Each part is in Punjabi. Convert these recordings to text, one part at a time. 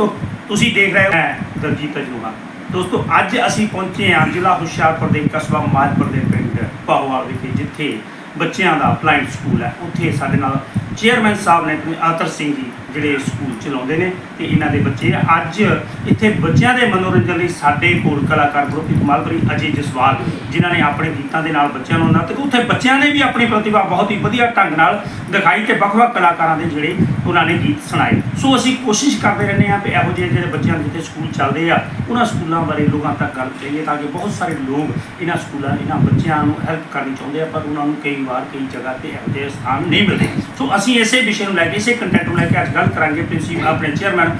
ਦੋਸਤੋ, ਤੁਸੀਂ ਦੇਖ ਰਹੇ ਹੋ ਮੈਂ ਦਲਜੀਤ ਤਜਰਬਾ ਦੋਸਤੋ, ਅੱਜ ਅਸੀਂ ਪਹੁੰਚੇ ਹਾਂ ਜ਼ਿਲ੍ਹਾ ਹੁਸ਼ਿਆਰਪੁਰ ਦੇ ਕਸਬਾ ਮਾਜਪੁਰ ਦੇ ਪਿੰਡ ਪਾਹੋਵਾਲ ਵਿਖੇ, ਜਿੱਥੇ ਬੱਚਿਆਂ ਦਾ ਪਲਾਈਡ ਸਕੂਲ ਹੈ। ਉੱਥੇ ਸਾਡੇ ਨਾਲ ਚੇਅਰਮੈਨ ਸਾਹਿਬ ਨੇ, ਆਤਰ ਸਿੰਘ ਜੀ ਜਿਹੜੇ ਸਕੂਲ ਚਲਾਉਂਦੇ ਨੇ ਤੇ ਇਹਨਾਂ ਦੇ ਬੱਚੇ ਅੱਜ ਇੱਥੇ ਬੱਚਿਆਂ ਦੇ ਮਨੋਰੰਜਨ ਲਈ ਸਾਡੇ ਕੋਲ ਕਲਾਕਾਰ ਗਰੁੱਪ ਕਮਾਲਪੁਰੀ ਅਜੇ ਜਸਵਾਲ, ਜਿਨ੍ਹਾਂ ਨੇ ਆਪਣੇ ਗੀਤਾਂ ਦੇ ਨਾਲ ਬੱਚਿਆਂ ਨੂੰ ਨੱਤ ਕੇ ਉੱਥੇ ਬੱਚਿਆਂ ਨੇ ਵੀ ਆਪਣੀ ਪ੍ਰਤਿਭਾ ਬਹੁਤ ਹੀ ਵਧੀਆ ਢੰਗ ਨਾਲ ਦਿਖਾਈ ਤੇ ਵੱਖ-ਵੱਖ ਕਲਾਕਾਰਾਂ ਦੇ ਜਿਹੜੇ ਉਹਨਾਂ ਨੇ ਗੀਤ ਸੁਣਾਏ। ਸੋ ਅਸੀਂ ਕੋਸ਼ਿਸ਼ ਕਰਦੇ ਰਹਿੰਦੇ ਹਾਂ ਕਿ ਇਹੋ ਜਿਹੇ ਜਿਹੜੇ ਬੱਚਿਆਂ ਦੇ ਜਿੱਥੇ ਸਕੂਲ ਚੱਲਦੇ ਆ, ਉਹਨਾਂ ਸਕੂਲਾਂ ਬਾਰੇ ਲੋਕਾਂ ਤੱਕ ਗੱਲ ਚਾਹੀਏ ਤਾਂ ਕਿ ਬਹੁਤ ਸਾਰੇ ਲੋਕ ਇਹਨਾਂ ਸਕੂਲਾਂ, ਇਹਨਾਂ ਬੱਚਿਆਂ ਨੂੰ ਹੈਲਪ ਕਰਨੀ ਚਾਹੁੰਦੇ ਆ, ਪਰ ਉਹਨਾਂ ਨੂੰ ਕਈ ਵਾਰ ਕਈ ਜਗ੍ਹਾ ਤੇ ਇਹੋ ਜਿਹੇ ਸਥਾਨ ਨਹੀਂ ਮਿਲਦੇ। ਸੋ ਅਸੀਂ ਇਸੇ ਵਿਸ਼ੇ ਨੂੰ ਲੈ ਕੇ, ਇਸੇ ਕੰਟੈਂਟ ਨੂੰ ਲੈ ਕੇ ਅੱਜ ਗੱਲ ਕਰਾਂਗੇ ਪ੍ਰਿੰਸੀਪਲ ਆਪਣੇ ਚੇਅਰਮੈਨ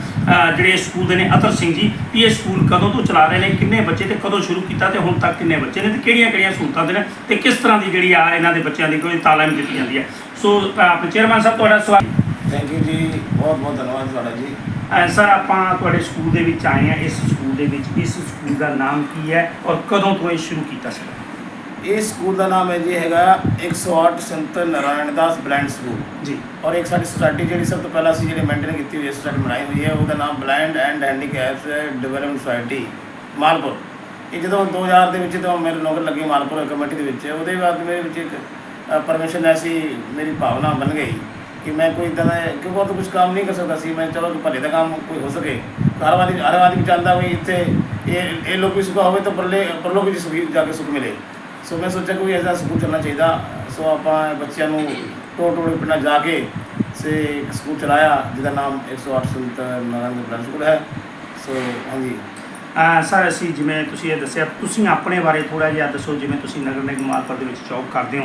ਜਿਹੜੇ ਸਕੂਲ ਦੇ ਨੇ ਅਤਰ ਸਿੰਘ ਜੀ ਵੀ ਇਹ ਸਕੂਲ ਕਦੋਂ ਤੋਂ ਚਲਾ ਰਹੇ ਨੇ ਕਿੰਨੇ ਬੱਚੇ ਤੇ ਕਦੋਂ ਸ਼ੁਰੂ ਕੀਤਾ ਤੇ ਹੁਣ ਤੱਕ ਕਿੰਨੇ ਬੱਚੇ ਨੇ ਤੇ ਕਿਹੜੀਆਂ ਕਿਹੜੀਆਂ ਸਹੂਲਤਾਂ ਦੇ ਨੇ ਤੇ ਕਿਸ ਤਰ੍ਹਾਂ ਦੀ ਜਿਹੜੀ ਆ ਇਹਨਾਂ ਦੇ ਬੱਚਿਆਂ ਦੀ ਕੋਈ ਤਾਲੀਮ ਦਿੱਤੀ ਜਾਂਦੀ ਹੈ। ਸੋ ਆਪਣੇ ਚੇਅਰਮੈਨ ਸਾਹਿਬ ਤੁਹਾਡਾ ਸਵਾਲ ਥੈਂਕ ਯੂ ਜੀ ਬਹੁਤ ਬਹੁਤ ਧੰਨਵਾਦ ਤੁਹਾਡਾ ਜੀ। ਸਰ ਆਪਾਂ ਤੁਹਾਡੇ ਸਕੂਲ ਦੇ ਵਿੱਚ ਆਏ ਹਾਂ ਇਸ ਸਕੂਲ ਦੇ ਵਿੱਚ ਇਸ ਸਕੂਲ ਦਾ ਨਾਮ ਕੀ ਹੈ ਔਰ ਕਦੋਂ ਤੋਂ ਇਹ ਸ਼ੁਰੂ ਕੀਤਾ ਸੀ? ਇਸ ਸਕੂਲ ਦਾ ਨਾਮ ਹੈ ਜੀ ਹੈਗਾ 108 ਸੰਤ ਨਾਰਾਇਣ ਦਾਸ ਬਲਾਈਂਡ ਸਕੂਲ। ਜੀ। ਔਰ ਇੱਕ ਸਾਡੀ ਸੁਸਾਇਟੀ ਜਿਹੜੀ ਸਭ ਤੋਂ ਪਹਿਲਾਂ ਅਸੀਂ ਜਿਹੜੀ ਮੇਨਟੇਨ ਕੀਤੀ ਹੋਈ ਹੈ ਸੁਸਾਇਟੀ ਬਣਾਈ ਹੋਈ ਹੈ ਉਹਦਾ ਨਾਮ blind and handicaps development society Malpur. ਇਹ ਜਦੋਂ 2000 ਦੇ ਵਿੱਚ ਜਦੋਂ ਮੇਰੇ ਨੌਕਰ ਲੱਗੀ ਮਾਲਪੁਰ ਕਮੇਟੀ ਦੇ ਵਿੱਚ ਉਹਦੇ ਬਾਅਦ ਮੇਰੇ ਵਿੱਚ ਇੱਕ ਪਰਮਿਸ਼ਨ ਐਸੀ ਮੇਰੀ ਭਾਵਨਾ ਬਣ ਗਈ ਕਿ ਮੈਂ ਕੋਈ ਇੱਦਾਂ ਦਾ ਕਿਉਂਕਿ ਹੋਰ ਤਾਂ ਕੁਝ ਕੰਮ ਨਹੀਂ ਕਰ ਸਕਦਾ ਸੀ ਮੈਂ ਚਲੋ ਭਲੇ ਦਾ ਕੰਮ ਕੋਈ ਹੋ ਸਕੇ। ਹਰ ਆਦਮੀ ਹਰ ਆਦਮੀ ਚਾਹੁੰਦਾ ਵੀ ਇੱਥੇ ਇਹ ਇਹ ਲੋਕੀ ਸੁਖ ਹੋਵੇ ਤਾਂ ਪਰਲੇ ਪਰਲੋਕ ਵਿੱਚ ਸੁਖੀ ਜਾ ਕੇ ਸੁਖ ਮਿਲੇ। ਸੋ ਮੈਂ ਸੋਚਿਆ ਕੋਈ ਐਸਾ ਸਕੂਲ ਚੱਲਣਾ ਚਾਹੀਦਾ। ਸੋ ਆਪਾਂ ਬੱਚਿਆਂ ਨੂੰ ਟੋਲ ਟੋਲ ਪਿੰਡਾਂ ਜਾ ਕੇ ਸੇ ਸਕੂਲ ਚਲਾਇਆ, ਜਿਹਦਾ ਨਾਮ 108 ਸੰਤ ਨਾਰਾਇਣ ਦਾ ਸਕੂਲ ਹੈ। ਸੋ ਹਾਂਜੀ। ਅਹ ਸਰ, ਅਸੀਂ ਜਿਵੇਂ ਤੁਸੀਂ ਇਹ ਦੱਸਿਆ, ਤੁਸੀਂ ਆਪਣੇ ਬਾਰੇ ਥੋੜਾ ਜਿਹਾ ਦੱਸੋ, ਜਿਵੇਂ ਤੁਸੀਂ ਨਗਰ ਨਿਗਮ ਮਾਲਪੁਰ ਦੇ ਵਿੱਚ ਜੌਬ ਕਰਦੇ ਹੋ।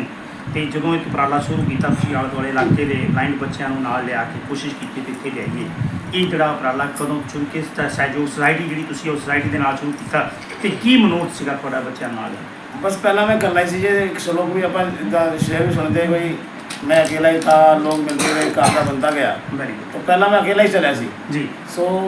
ਤੇ ਜਦੋਂ ਇੱਕ ਉਪਰਾਲਾ ਸ਼ੁਰੂ ਕੀਤਾ, ਤੁਸੀਂ ਆਲੇ ਦੁਆਲੇ ਇਲਾਕੇ ਦੇ ਬਲਾਈਂਡ ਬੱਚਿਆਂ ਨੂੰ ਨਾਲ ਲਿਆ ਕੇ ਕੋਸ਼ਿਸ਼ ਕੀਤੀ ਕਿ ਇੱਥੇ ਲਿਆਈਏ ਇਹ ਜਿਹੜਾ ਉਪਰਾਲਾ ਕਦੋਂ ਸ਼ੁਰੂ ਕੀਤਾ, ਸਹਿਯੋਗ ਸੁਸਾਇਟੀ ਜਿਹੜੀ ਤੁਸੀਂ ਉਹ ਸੁਸਾਇਟੀ ਦੇ ਨਾਲ ਸ਼ੁਰੂ ਕੀਤਾ, ਤੇ ਕੀ ਮਨੋਟ ਸੀਗਾ ਤੁਹਾਡਾ ਬੱਚਿਆਂ ਨਾਲ? ਬਸ ਪਹਿਲਾਂ ਮੈਂ ਹੀ ਸੀ ਜੇ ਇੱਕ ਸ਼ਲੋਕ ਵੀ ਆਪਾਂ ਇਦਾਂ ਸ਼ੇਰ ਵੀ ਸੁਣਦੇ ਬਈ ਮੈਂ ਅਕੇਲਾ ਹੀ ਥਾ ਲੋਕ ਮਿਲਦੇ ਘਰ ਦਾ ਬੰਦਾ ਗਿਆ। ਵੈਰੀ ਗੁੱਡ ਪਹਿਲਾਂ ਮੈਂ ਅਕੇਲਾ ਹੀ ਚੱਲਿਆ ਸੀ। ਜੀ। ਸੋ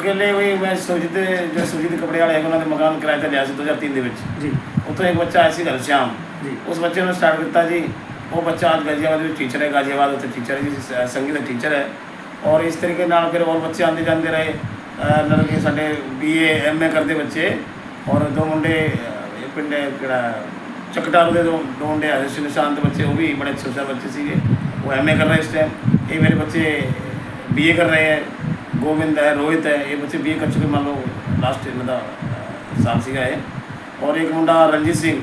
ਅਕੇਲੇ ਵੀ ਮੈਂ ਸੁਰਜੀਤ ਦੇ ਜੋ ਸੁਰਜੀਤ ਦੇ ਕੱਪੜੇ ਵਾਲੇ ਹੈਗੇ ਉਹਨਾਂ ਦੇ ਮਕਾਨ ਕਿਰਾਏ ਤੇ ਲਿਆ ਸੀ 2003 ਦੇ ਵਿੱਚ। ਜੀ। ਉੱਥੋਂ ਇੱਕ ਬੱਚਾ ਆਇਆ ਸੀ ਘਰ ਸ਼ਾਮ। ਜੀ। ਉਸ ਬੱਚੇ ਨੂੰ ਸਟਾਰਟ ਕੀਤਾ ਜੀ। ਉਹ ਬੱਚਾ ਅੱਜ ਗਾਜ਼ੀਆਬਾਦ ਵਿੱਚ ਟੀਚਰ ਹੈ। ਗਾਜ਼ੀਆਬਾਦ ਉੱਥੇ ਟੀਚਰ ਹੈ ਜੀ ਸ- ਸੰਗੀਤ ਦਾ ਟੀਚਰ ਹੈ। ਔਰ ਇਸ ਤਰੀਕੇ ਨਾਲ ਫਿਰ ਹੋਰ ਬੱਚੇ ਆਉਂਦੇ ਜਾਂਦੇ ਰਹੇ। ਅਹ ਲੜਕੇ ਸਾਡੇ ਬੀਏ ਐਮਏ ਕਰਦੇ ਬੱਚੇ। ਔਰ ਦੋ ਮੁੰਡੇ ਪਿੰਡ ਹੈ, ਕਿਹੜਾ ਚੱਕਟਾਰੂ ਦੇ ਦੋ ਦੋ ਆਏ ਸੀ ਨਿਸ਼ਾਂਤ ਬੱਚੇ, ਉਹ ਵੀ ਬੜੇ ਅੱਛੇ ਹੁਸ਼ਿਆਰ ਬੱਚੇ ਸੀਗੇ। ਉਹ ਐਮਏ ਕਰ ਰਹੇ ਇਸ ਟਾਈਮ ਇਹ ਮੇਰੇ ਬੱਚੇ ਬੀਏ ਕਰ ਰਹੇ ਹੈ ਗੋਬਿੰਦ ਹੈ, ਰੋਹਿਤ ਹੈ, ਇਹ ਬੱਚੇ ਬੀਏ ਕਰ ਚੁੱਕੇ, ਮੰਨ ਲਓ ਲਾਸਟ ਇਹਨਾਂ ਦਾ ਸਾਲ ਸੀਗਾ ਇਹ। ਔਰ ਇੱਕ ਮੁੰਡਾ ਰਣਜੀਤ ਸਿੰਘ,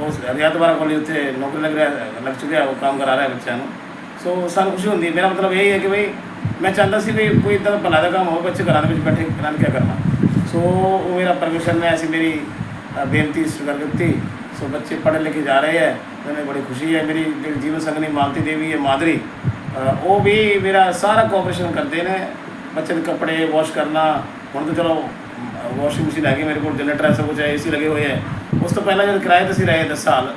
ਉਹ ਰਿਆਤ ਬਾਰਾ ਕਾਲਜ ਉੱਤੇ ਨੌਕਰੀ ਲੱਗ ਰਿਹਾ ਲੱਗ ਚੁੱਕਿਆ, ਉਹ ਕੰਮ ਕਰਾ ਰਿਹਾ ਬੱਚਿਆਂ ਨੂੰ। ਸੋ ਸਾਨੂੰ ਖੁਸ਼ੀ ਹੁੰਦੀ, ਮੇਰਾ ਮਤਲਬ ਇਹ ਹੈ ਕਿ ਬਈ ਮੈਂ ਚਾਹੁੰਦਾ ਸੀ ਵੀ ਕੋਈ ਇਦਾਂ ਦਾ ਭਲਾ ਦਾ ਕੰਮ ਹੋਵੇ, ਬੱਚੇ ਘਰਾਂ ਦੇ ਵਿੱਚ ਬੈਠੇ ਕਰਨ ਕੀ ਕਰਨਾ। ਸੋ ਉਹ ਮੇਰਾ ਪਰਮਿਸ਼ਨ ਨੇ ਐਸੀ ਮੇਰੀ ਅ, ਬੇਨਤੀ ਸਵੀਕਾਰ ਕੀਤੀ ਸੋ ਬੱਚੇ ਪੜ੍ਹ ਲਿਖ ਕੇ ਜਾ ਰਹੇ ਹੈ। ਮੈਨੂੰ ਬੜੀ ਖੁਸ਼ੀ ਹੈ। ਮੇਰੀ ਜਿਹੜੀ ਜੀਵਨ ਸੰਗਨੀ ਮਾਲਤੀ ਦੇਵੀ ਹੈ ਮਾਦਰੀ ਉਹ ਵੀ ਮੇਰਾ ਸਾਰਾ ਕੋਆਪਰੇਸ਼ਨ ਕਰਦੇ ਨੇ। ਬੱਚੇ ਦੇ ਕੱਪੜੇ ਵਾਸ਼ ਕਰਨਾ ਹੁਣ ਤਾਂ ਚਲੋ ਵਾਸ਼ਿੰਗ ਮਸ਼ੀਨ ਹੈਗੀ ਮੇਰੇ ਕੋਲ ਜਨਰੇਟਰ ਹੈ ਸਭ ਕੁਝ ਹੈ ਏਸੀ ਲੱਗੇ ਹੋਏ ਹੈ। ਉਸ ਤੋਂ ਪਹਿਲਾਂ ਜਦ ਕਿਰਾਏ ਤੇ ਅਸੀਂ ਰਹੇ 10 ਸਾਲ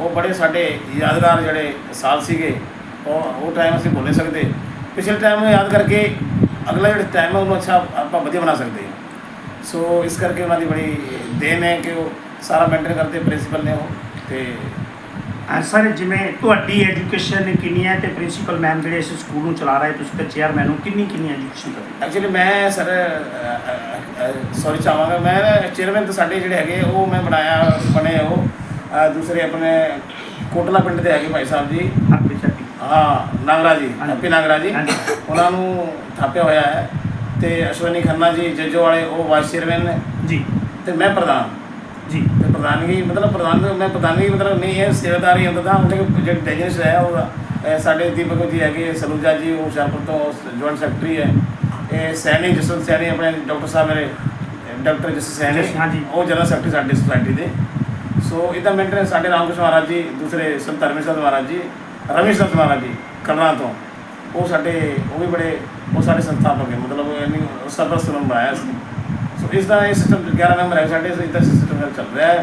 ਉਹ ਬੜੇ ਸਾਡੇ ਯਾਦਗਾਰ ਜਿਹੜੇ ਸਾਲ ਸੀਗੇ ਉਹ ਉਹ ਟਾਈਮ ਅਸੀਂ ਭੁੱਲ ਨਹੀਂ ਸਕਦੇ। ਪਿਛਲੇ ਟਾਈਮ ਨੂੰ ਯਾਦ ਕਰਕੇ ਅਗਲਾ ਜਿਹੜਾ ਟਾਈਮ ਹੈ ਉਹਨੂੰ ਅੱਛਾ ਆਪਾਂ ਵਧੀਆ ਬਣਾ ਸਕਦੇ ਹਾਂ। ਸੋ ਇਸ ਕਰਕੇ ਉਹਨਾਂ ਦੀ ਬੜੀ ਦੇਣ ਹੈ ਕਿ ਉਹ ਸਾਰਾ ਮੇਨਟੇਨ ਕਰਦੇ ਪ੍ਰਿੰਸੀਪਲ ਨੇ ਉਹ ਤੇ ਅਹ ਸਰ ਜਿਵੇਂ ਤੁਹਾਡੀ ਐਜੂਕੇਸ਼ਨ ਕਿੰਨੀ ਹੈ ਤੇ ਪ੍ਰਿੰਸੀਪਲ ਮੈਮ ਜਿਹੜੇ ਇਸ ਸਕੂਲ ਨੂੰ ਚਲਾ ਰਹੇ ਤੁਸੀਂ ਤੇ ਚੇਅਰਮੈਨ ਹੋ ਕਿੰਨੀ ਕਿੰਨੀ ਐਜੂਕੇਸ਼ਨ ਕਰਦੇ? ਐਕਚੁਅਲੀ ਮੈਂ ਸਰ ਸੌਰੀ ਚਾਹਾਂਗਾ ਮੈਂ ਚੇਅਰਮੈਨ ਤਾਂ ਸਾਡੇ ਜਿਹੜੇ ਹੈਗੇ ਉਹ ਮੈਂ ਬਣਾਇਆ ਬਣੇ ਉਹ। ਦੂਸਰੇ ਆਪਣੇ ਕੋਟਲਾ ਪਿੰਡ ਦੇ ਹੈਗੇ ਭਾਈ ਸਾਹਿਬ ਜੀ। ਹਾਂ ਨਾਗਰਾ ਜੀ। ਹੈਪੀ ਨਾਗਰਾ ਜੀ। ਉਹਨਾਂ ਨੂੰ ਥਾਪਿਆ ਹੋਇਆ ਹੈ। ਤੇ ਅਸ਼ਵਨੀ ਖੰਨਾ ਜੀ ਜੱਜੋ ਵਾਲੇ ਉਹ ਵਾਈਸ ਚੇਅਰਮੈਨ ਨੇ। ਜੀ। ਤੇ ਮੈਂ ਪ੍ਰਧਾਨ। ਜੀ। ਤੇ ਪ੍ਰਧਾਨਗੀ ਮਤਲਬ ਪ੍ਰਧਾਨ ਮੈਂ ਪ੍ਰਧਾਨਗੀ ਮਤਲਬ ਨਹੀਂ ਹੈ ਸੇਵਾਦਾਰੀ ਹੁੰਦਾ ਤਾਂ ਉਹਦੇ ਜਿਹੜੇ ਡੈਜਨਸ ਹੈ ਉਹ ਅਹ, ਸਾਡੇ ਦੀਪਕ ਜੀ ਹੈਗੇ ਸਲੂਜਾ ਜੀ ਉਹ ਹੁਸ਼ਿਆਰਪੁਰ ਤੋਂ ਜੁਆਇੰਟ ਸੈਕਟਰੀ ਹੈ। ਇਹ ਸੈਣੀ ਜਸਵੰਤ ਸੈਣੀ ਆਪਣੇ ਡਾਕਟਰ ਸਾਹਿਬ ਮੇਰੇ ਡਾਕਟਰ ਜਸ ਸੈਣੀ। ਹਾਂਜੀ। ਉਹ ਜਨਰਲ ਸੈਕਟਰੀ ਸਾਡੀ ਸੁਸਾਇਟੀ ਦੇ। ਸੋ ਇਹਦਾ ਮੇਨਟੇਨ ਸਾਡੇ ਰਾਮਕ੍ਰਿਸ਼ਨ ਮਹਾਰਾਜ ਜੀ ਦੂਸਰੇ ਸੰਤ ਧਰਮੇਸ਼ਰ ਮਹਾਰਾਜ ਜੀ ਰਮੇਸ਼ ਮਹਾਰਾਜ ਜੀ ਕਲਰਾਂ ਤੋਂ। ਉਹ ਸਾਡੇ ਉਹ ਵੀ ਬੜੇ ਉਹ ਸਾਡੇ ਸੰਸਥਾਪਕ ਹੈ ਮਤਲਬ ਇੰਨੀ ਸਰਪ੍ਰਸਤ ਨੂੰ ਬਣਾਇਆ ਸੀ। ਸੋ ਇਸ ਦਾ ਇਹ ਸਿਸਟਮ 11 ਮੈਂਬਰ ਹੈ ਸਾਡੇ ਸੋ ਇਦਾਂ ਸਿਸਟਮ ਚੱਲ ਰਿਹਾ ਹੈ।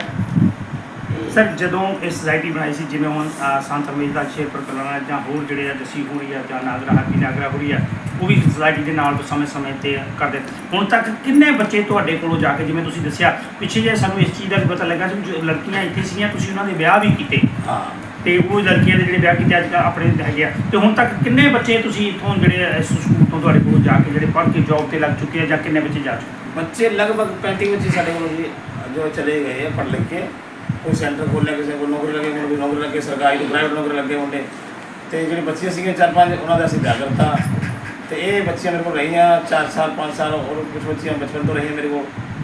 ਸਰ ਜਦੋਂ ਇਹ ਸੁਸਾਇਟੀ ਬਣਾਈ ਸੀ ਜਿਵੇਂ ਹੁਣ ਸੰਤ ਰਮੇਸ਼ ਦਾ ਸ਼ੇਰਪੁਰ ਕਲਾਣਾ ਜਾਂ ਹੋਰ ਜਿਹੜੇ ਆ ਜੱਸੀ ਹੋਰੀ ਆ ਜਾਂ ਨਾਗਰਾ ਹਾਪੀ ਨਾਗਰਾ ਹੋਰੀ ਆ ਉਹ ਵੀ ਸੁਸਾਇਟੀ ਦੇ ਨਾਲ ਸਮੇਂ-ਸਮੇਂ ਤੇ ਕਰਦੇ ਹੁਣ ਤੱਕ ਕਿੰਨੇ ਬੱਚੇ ਤੁਹਾਡੇ ਕੋਲੋਂ ਜਾ ਕੇ ਜਿਵੇਂ ਤੁਸੀਂ ਦੱਸਿਆ ਪਿੱਛੇ ਜੇ ਸਾਨੂੰ ਇਸ ਚੀਜ਼ ਦਾ ਵੀ ਪਤਾ ਲੱਗਾ ਸੀ ਲੜਕੀਆਂ ਇੱਥੇ ਸੀਗੀਆਂ ਤੁਸੀਂ ਉਹਨਾਂ ਦੇ ਵਿਆਹ ਵੀ ਕੀਤੇ। ਹਾਂ। ਤੇ ਉਹ ਲੜਕੀਆਂ ਦੇ ਜਿਹੜੇ ਵਿਆਹ ਕੀਤੇ ਅੱਜ ਕੱਲ੍ਹ ਆਪਣੇ ਹੈਗੇ ਆ। ਤੇ ਹੁਣ ਤੱਕ ਕਿੰਨੇ ਬੱਚੇ ਤੁਸੀਂ ਇਥੋਂ ਜਿਹੜੇ ਇਸ ਸਕੂਲ ਤੋਂ ਤੁਹਾਡੇ ਕੋਲ ਜਾ ਕੇ ਜਿਹੜੇ ਪੜ੍ਹ ਕੇ ਜੌਬ ਤੇ ਲੱਗ ਚੁੱਕੇ ਆ ਜਾਂ ਕਿੰਨੇ ਬੱਚੇ ਜਾ ਚੁੱਕੇ? ਬੱਚੇ ਲਗਭਗ 35 ਬੱਚੇ ਸਾਡੇ ਕੋਲ ਜੀ, ਜੋ ਚਲੇ ਗਏ ਆ ਪੜ੍ਹ ਲਿਖ ਕੇ। ਕੋਈ ਸੈਂਟਰ ਖੋਲ੍ਹਿਆ ਕਿਸੇ ਕੋਲ ਨੌਕਰੀ ਲੱਗੇ, ਕੋਈ ਨੌਕਰੀ ਲੱਗੇ, ਸਰਕਾਰੀ ਤੋਂ ਪ੍ਰਾਈਵੇਟ ਨੌਕਰੀ ਲੱਗੇ ਹੁੰਦੇ ਤੇ ਜਿਹੜੇ ਬੱਚੇ ਸੀਗੇ, ਚਾਰ ਪੰਜ, ਉਹਨਾਂ ਦਾ ਅਸੀਂ ਵਿਆਹ ਕਰਤਾ। ਤੇ ਇਹ ਬੱਚੀਆਂ ਮੇਰੇ ਕੋਲ ਰਹੀਆਂ 4 ਸਾਲ 5 ਸਾਲ, ਹੋਰ ਕੁਝ ਬੱਚੀਆਂ ਬਚਪਨ ਤੋਂ ਰਹੀਆਂ ਮੇਰੇ ਕੋਲ,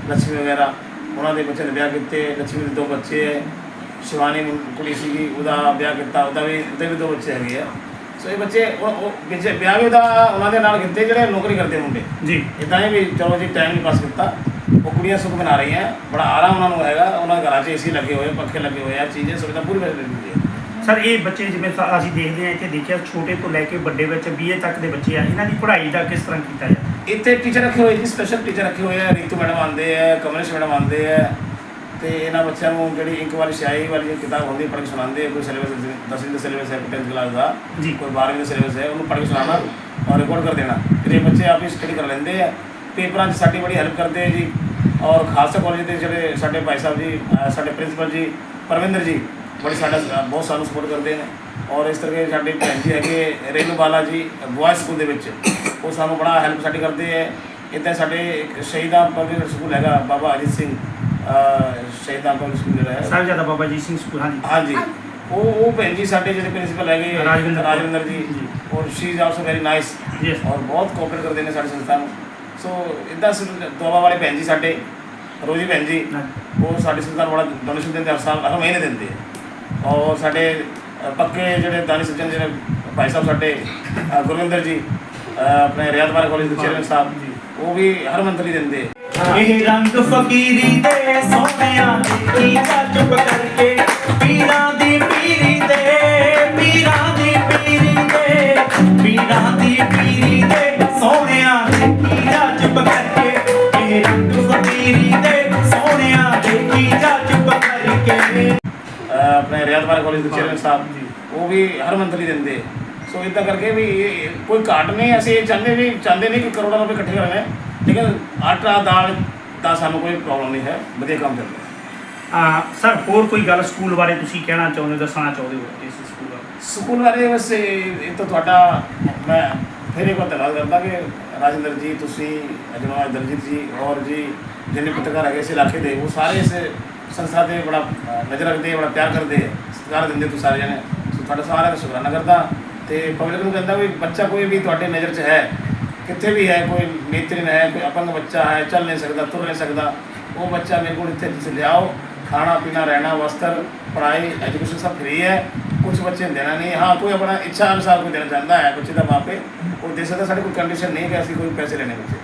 ਲੱਛਮੀ ਵਗੈਰਾ। ਉਹਨਾਂ ਦੇ ਬੱਚੇ ਨੇ ਵਿਆਹ ਕੀਤੇ, ਲੱਛਮੀ ਦੇ ਦੋ ਬੱਚੇ ਹੈ ਸ਼ਿਵਾਨੀ ਕੁੜੀ ਸੀਗੀ ਉਹਦਾ ਵਿਆਹ ਕੀਤਾ ਉਹਦਾ ਵੀ ਉਹਦੇ ਵੀ ਦੋ ਬੱਚੇ ਹੈਗੇ ਆ। ਸੋ ਇਹ ਬੱਚੇ ਉਹ ਬੱਚੇ ਵਿਆਹ ਵੀ ਉਹਦਾ ਉਹਨਾਂ ਦੇ ਨਾਲ ਕੀਤੇ ਜਿਹੜੇ ਨੌਕਰੀ ਕਰਦੇ ਮੁੰਡੇ। ਜੀ। ਇਦਾਂ ਹੀ ਵੀ ਚਲੋ ਜੀ ਟਾਈਮ ਨਹੀਂ ਪਾਸ ਕੀਤਾ। ਉਹ ਕੁੜੀਆਂ ਸੁੱਖ ਬਣਾ ਰਹੀਆਂ ਬੜਾ ਆਰਾਮ ਉਹਨਾਂ ਨੂੰ ਹੈਗਾ। ਉਹਨਾਂ ਦੇ ਘਰਾਂ 'ਚ ਏਸੀ ਲੱਗੇ ਹੋਏ ਪੱਖੇ ਲੱਗੇ ਹੋਏ ਆ ਚੀਜ਼ਾਂ ਸੁਵਿਧਾ ਪੂਰੀ ਫੈਸਿਲਿਟੀ ਹੈ। ਸਰ ਇਹ ਬੱਚੇ ਜਿਵੇਂ ਸ- ਅਸੀਂ ਦੇਖਦੇ ਆ ਇੱਥੇ ਦੇਖਿਆ ਛੋਟੇ ਤੋਂ ਲੈ ਕੇ ਵੱਡੇ ਵਿੱਚ ਬੀਏ ਤੱਕ ਦੇ ਬੱਚੇ ਆ। ਇਹਨਾਂ ਦੀ ਪੜ੍ਹਾਈ ਦਾ ਕਿਸ ਤਰ੍ਹਾਂ ਕੀਤਾ ਜਾਂਦਾ ਇੱਥੇ ਟੀਚਰ ਰੱਖੇ ਹੋਏ ਜੀ ਸਪੈਸ਼ਲ ਟੀਚਰ ਰੱਖੇ ਹੋਏ ਆ। ਰੀਤੂ ਮੈਡਮ ਆਉਂਦੇ ਆ ਕਮਲੇਸ਼ ਮੈਡਮ ਆਉਂਦੇ ਆ। ਤੇ ਇਹਨਾਂ ਬੱਚਿਆਂ ਨੂੰ ਜਿਹੜੀ ਇੰਕ ਵਾਲੀ ਸਿਆਹੀ ਵਾਲੀ ਜਿਹੜੀ ਕਿਤਾਬ ਹੁੰਦੀ ਪੜ੍ਹ ਕੇ ਸੁਣਾਉਂਦੇ ਆ ਕੋਈ ਸਿਲੇਬਸ ਦਸਵੀਂ ਦਾ ਸਿਲੇਬਸ ਹੈ 10th ਕਲਾਸ ਦਾ ਜੀ। ਕੋਈ 12ਵੀਂ ਦਾ ਸਿਲੇਬਸ ਹੈ ਉਹਨੂੰ ਪੜ੍ਹ ਕੇ ਸੁਣਾਉਣਾ ਔਰ ਰਿਕਾਰਡ ਕਰ ਦੇਣਾ। ਇਹ ਬੱਚੇ ਆਪਣੀ ਸਟੱਡੀ ਕਰ ਲੈਂਦੇ ਆ ਪੇਪਰਾਂ 'ਚ ਸਾਡੀ ਬੜੀ ਹੈਲਪ ਕਰਦੇ ਆ ਜੀ। ਔਰ ਖਾਲਸਾ ਕਾਲਜ ਦੇ ਜਿਹੜੇ ਸਾਡੇ ਭਾਈ ਸਾਹਿਬ ਜੀ ਸਾਡੇ ਪ੍ਰਿੰਸੀਪਲ ਜੀ ਪਰਵਿੰਦਰ ਜੀ ਬੜੇ ਸਾਡਾ ਬਹੁਤ ਸਾਨੂੰ ਸਪੋਰਟ ਕਰਦੇ ਨੇ। ਔਰ ਇਸ ਤਰ੍ਹਾਂ ਸਾਡੇ ਭੈਣ ਜੀ ਹੈਗੇ ਰੇਨੂ ਬਾਲਾ ਜੀ ਬॉयਜ਼ ਸਕੂਲ ਦੇ ਵਿੱਚ। ਉਹ ਸਾਨੂੰ ਬੜਾ ਹੈਲਪ ਸਾਡੀ ਕਰਦੇ ਹੈ ਇੱਦਾਂ ਸਾਡੇ ਇੱਕ ਸ਼ਹੀਦਾਂ ਪਬਲਿਕ ਸਕੂਲ ਹੈਗਾ ਬਾਬਾ ਅਜੀਤ ਸਿੰਘ। ਸ਼ਹੀਦਾਂ ਕੋਲ ਸਕੂਲ ਜਿਹੜਾ ਹੈ ਸਾਹਿਬਜ਼ਾਦਾ ਬਾਬਾ ਜੀ ਸਿੰਘ ਸਕੂਲ ਹਾਂਜੀ ਹਾਂਜੀ ਉਹ ਉਹ ਭੈਣ ਜੀ ਸਾਡੇ ਜਿਹੜੇ ਪ੍ਰਿੰਸੀਪਲ ਹੈਗੇ ਰਾਜਵਿੰਦਰ- ਰਾਜਵਿੰਦਰ ਜੀ। ਔਰ she is also very nice Yes. ਔਰ ਬਹੁਤ ਕੋਆਪਰੇਟ ਕਰਦੇ ਨੇ ਸਾਡੀ ਸੰਸਥਾ ਨੂੰ ਸੋ ਇਦਾਂ ਦੁਆਬਾ ਵਾਲੇ ਭੈਣ ਜੀ ਸਾਡੇ ਰੋਜੀ ਭੈਣ ਜੀ ਉਹ ਸਾਡੀ ਸੰਸਥਾ ਨੂੰ ਬੜਾ ਡੋਨੇਸ਼ਨ ਦਿੰਦੇ ਹਰ ਸਾਲ ਹਰ ਮਹੀਨੇ ਦਿੰਦੇ। ਔਰ ਸਾਡੇ ਪੱਕੇ ਜਿਹੜੇ ਦਾਨੀ ਸੱਜਣ ਜਿਹੜੇ ਭਾਈ ਸਾਹਿਬ ਸਾਡੇ ਗੁਰਵਿੰਦਰ ਜੀ ਆਪਣੇ ਰਿਆਦਵਾਰ ਕਾਲਜ ਦੇ ਚੇਅਰਮੈਨ ਸਾਹਿਬ ਜੀ। ਉਹ ਵੀ ਹਰ ਮੰਥਲੀ ਦਿੰਦੇ। ਇਹ ਰੰਗ ਫਕੀਰੀ ਦੇ ਸੋਹਣਿਆਂ ਦੀ ਚੁੱਪ ਕਰਕੇ, ਪੀਰਾਂ ਦੀ ਪੀਰੀ ਦੇ, ਪੀਰਾਂ ਦੀ ਪੀਰੀ ਦੇ, ਪੀਰਾਂ ਦੀ ਪੀਰੀ ਦੇ ਸੋਹਣਿਆਂ ਦੀ ਚੁੱਪ ਕਰਕੇ, ਇਹ ਰੰਗ ਫਕੀਰੀ ਦੇ ਸੋਹਣਿਆਂ ਦੀ ਚੁੱਪ ਕਰਕੇ। ਆਪਣੇ ਰਿਆਦਵਾਰ ਕਾਲਜ ਦੇ ਚੇਅਰਮੈਨ ਸਾਹਿਬ, ਉਹ ਵੀ ਹਰ ਮੰਥਲੀ ਦਿੰਦੇ। ਸੋ ਇਦਾਂ ਕਰਕੇ ਵੀ ਕੋਈ ਘਾਟ ਨਹੀਂ, ਅਸੀਂ ਇਹ ਚਾਹੁੰਦੇ ਵੀ ਚਾਹੁੰਦੇ ਨਹੀਂ ਕਿ ਕਰੋੜਾਂ ਰੁਪਏ ਇਕੱਠੇ ਕਰਨੇ। ਲੇਕਿਨ ਆਟਾ ਦਾਲ ਦਾ ਸਾਨੂੰ ਕੋਈ ਪ੍ਰੋਬਲਮ ਨਹੀਂ ਹੈ ਵਧੀਆ ਕੰਮ ਚੱਲ ਰਿਹਾ ਆ ਸਰ ਹੋਰ ਕੋਈ ਗੱਲ ਸਕੂਲ ਬਾਰੇ ਤੁਸੀਂ ਕਹਿਣਾ ਚਾਹੁੰਦੇ ਹੋ ਦੱਸਣਾ ਚਾਹੁੰਦੇ ਹੋ ਇਸ ਸਕੂਲ ਬਾਰੇ? ਸਕੂਲ ਬਾਰੇ ਬਸ ਇਹ ਇਹ ਤਾਂ ਤੁਹਾਡਾ ਮੈਂ ਫਿਰ ਇੱਕ ਵਾਰ ਧੰਨਵਾਦ ਕਰਦਾ ਕਿ ਰਾਜਿੰਦਰ ਜੀ ਤੁਸੀਂ ਅਜਨਵਾ ਦਲਜੀਤ ਜੀ ਔਰ ਜੀ ਜਿੰਨੇ ਪੱਤਰਕਾਰ ਹੈਗੇ ਇਸ ਇਲਾਕੇ ਦੇ ਉਹ ਸਾਰੇ ਇਸ ਸੰਸਥਾ ਤੇ ਬੜਾ ਨਜ਼ਰ ਰੱਖਦੇ ਬੜਾ ਪਿਆਰ ਕਰਦੇ ਸਤਿਕਾਰ ਦਿੰਦੇ ਤੁਸੀਂ ਸਾਰੇ ਜਣੇ ਤੁਹਾਡਾ ਸਾਰਿਆਂ ਦਾ ਸ਼ੁਕਰਾਨਾ ਕਰਦਾ ਤੇ ਪਬਲਿਕ ਨੂੰ ਕਹਿੰਦਾ ਵੀ ਬੱਚਾ ਕੋਈ ਵੀ ਤੁਹਾਡੇ ਨਜ਼ਰ 'ਚ ਹੈ ਕਿੱਥੇ ਵੀ ਹੈ, ਕੋਈ ਨੇਤਰੀਨ ਹੈ, ਕੋਈ ਅਪੰਗ ਬੱਚਾ ਹੈ, ਚੱਲ ਨਹੀਂ ਸਕਦਾ, ਤੁਰ ਨਹੀਂ ਸਕਦਾ, ਉਹ ਬੱਚਾ ਮੇਰੇ ਕੋਲ ਇੱਥੇ ਤੁਸੀਂ ਲਿਆਓ, ਖਾਣਾ ਪੀਣਾ, ਰਹਿਣਾ, ਵਸਤਰ, ਪੜ੍ਹਾਈ ਐਜੂਕੇਸ਼ਨ ਸਭ ਫ੍ਰੀ ਹੈ। ਕੁਝ ਬੱਚੇ ਨੂੰ ਦੇਣਾ ਨਹੀਂ, ਹਾਂ, ਕੋਈ ਆਪਣਾ ਇੱਛਾ ਅਨੁਸਾਰ ਕੋਈ ਦੇਣਾ ਚਾਹੁੰਦਾ ਹੈ, ਬੱਚੇ ਦਾ ਮਾਪੇ ਉਹ ਦੇ ਸਕਦਾ, ਸਾਡੇ ਕੋਈ ਕੰਡੀਸ਼ਨ ਨਹੀਂ ਕਿ ਅਸੀਂ ਕੋਈ ਪੈਸੇ ਲੈਣੇ ਬੱਚੇ।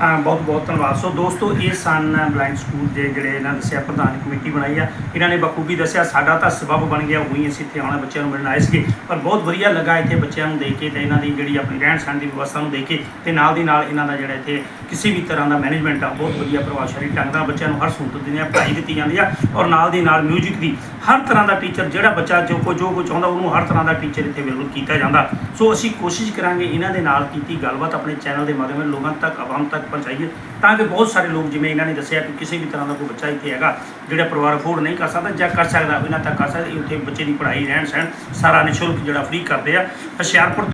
ਬਹੁਤ ਬਹੁਤ ਧੰਨਵਾਦ। ਸੋ ਦੋਸਤੋ, ਇਹ ਸਨ ਬਲਾਈਂਡ ਸਕੂਲ ਦੇ ਜਿਹੜੇ ਇਹਨਾਂ ਦੱਸਿਆ, ਪ੍ਰਧਾਨ ਕਮੇਟੀ ਬਣਾਈ ਆ। ਇਹਨਾਂ ਨੇ ਬਖੂਬੀ ਦੱਸਿਆ, ਸਾਡਾ ਤਾਂ ਸਬਬ ਬਣ ਗਿਆ, ਉਹੀ ਅਸੀਂ ਇੱਥੇ ਆਉਣਾ, ਬੱਚਿਆਂ ਨੂੰ ਮਿਲਣ ਆਏ ਸੀਗੇ। ਪਰ ਬਹੁਤ ਵਧੀਆ ਲੱਗਾ ਇੱਥੇ ਬੱਚਿਆਂ ਨੂੰ ਦੇਖ ਕੇ ਤੇ ਇਹਨਾਂ ਦੀ ਜਿਹੜੀ ਆਪਣੀ ਰਹਿਣ ਸਹਿਣ ਦੀ ਵਿਵਸਥਾ ਨੂੰ ਦੇਖ ਕੇ ਤੇ ਨਾਲ ਦੀ ਨਾਲ ਇਹਨਾਂ ਦਾ ਜਿਹੜਾ ਇੱਥੇ ਕਿਸੇ ਵੀ ਤਰ੍ਹਾਂ ਦਾ ਮੈਨੇਜਮੈਂਟ ਆ, ਬਹੁਤ ਵਧੀਆ ਪ੍ਰਭਾਵਸ਼ਾਲੀ ਢੰਗ ਨਾਲ ਬੱਚਿਆਂ ਨੂੰ ਹਰ ਸਹੂਲਤ ਦਿੰਦੇ ਆ, ਪੜ੍ਹਾਈ ਦਿੱਤੀ ਜਾਂਦੀ ਆ ਔਰ ਨਾਲ ਦੀ ਨਾਲ ਮਿਊਜ਼ਿਕ ਦੀ ਹਰ ਤਰ੍ਹਾਂ ਦਾ ਟੀਚਰ ਜਿਹੜਾ ਬੱਚਾ ਜੋ ਕੋ ਜੋ ਕੁਝ ਚਾਹੁੰਦਾ ਉਹਨੂੰ ਹਰ ਤਰ੍ਹਾਂ ਦਾ ਟੀਚਰ ਇੱਥੇ ਅਵੇਲੇਬਲ ਕੀਤਾ ਜਾਂਦਾ। ਸੋ ਅਸੀਂ ਕੋਸ਼ਿਸ਼ ਕਰਾਂਗੇ ਇਹਨਾਂ ਦੇ ਨਾਲ ਕੀਤੀ ਗੱਲਬਾਤ, ਆਪਣੇ ਚੈਨਲ ਦੇ ਮਾਧਿਅਮ ਨਾਲ ਲੋਕਾਂ ਤੱਕ, ਆਵਾਮ ਤੱਕ ਪਹੁੰਚਾਈਏ, ਤਾਂ ਕਿ ਬਹੁਤ ਸਾਰੇ ਲੋਕ ਜਿਵੇਂ ਇਹਨਾਂ ਨੇ ਦੱਸਿਆ ਕਿ ਕਿਸੇ ਵੀ ਤਰ੍ਹਾਂ ਦਾ ਕੋਈ ਬੱਚਾ ਇੱਥੇ ਹੈਗਾ ਜਿਹੜਾ ਪਰਿਵਾਰ ਅਫੋਰਡ ਨਹੀਂ ਕਰ ਸਕਦਾ ਜਾਂ ਕਰ ਸਕਦਾ ਇਹਨਾਂ ਤੱਕ ਕਰ ਸਕਦਾ ਉੱਥੇ ਬੱਚੇ ਦੀ ਪੜ੍ਹਾਈ ਰਹਿਣ ਸਹਿਣ ਸਾਰਾ ਨਿਸ਼ੁਲਕ ਜਿਹੜਾ ਫ੍ਰੀ ਕਰਦੇ ਆ। ਹੁਸ਼ਿਆਰਪੁਰ